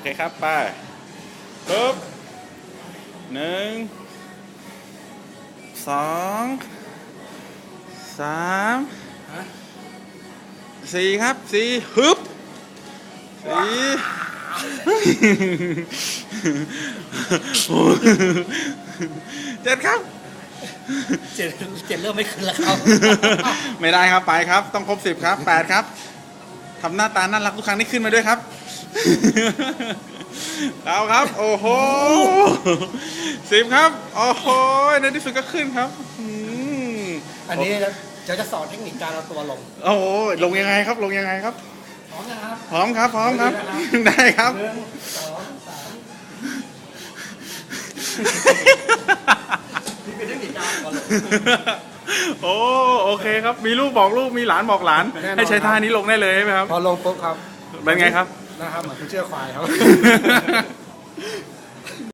โอเคครับไปปุ๊บหนึ่งสองสามสี่ครับสี่ฮึบสี่โอ้เจ็ดครับเจ็ดเจ็ดเริ่มไม่ขึ้นแล้วครับ ไม่ได้ครับไปครับ ต้องครบสิบครับแปดครับทำหน้าตาน่ารักทุกครั้งที่ขึ้นมาด้วยครับ เอาครับ โอ้โหสิบครับ โอ้โหในที่สุดก็ขึ้นครับอืมอันนี้จะจะสอนเทคนิคการเอาตัวลงโอ้โหลงยังไงครับ ลงยังไงครับ พร้อมนะครับ พร้อมครับ พร้อมครับ ได้ครับ หนึ่งสองสามนี่เป็นเทคนิคการเอาตัวลง โอ้โอเคครับ มีลูกบอกลูกมีหลานบอกหลาน แน่นอน ให้ใช้ท่านี้ลงได้เลยใช่ไหมครับ พอลงปุ๊บครับ เป็นไงครับ นะครับเหมือนคุณเชื่อควายครับ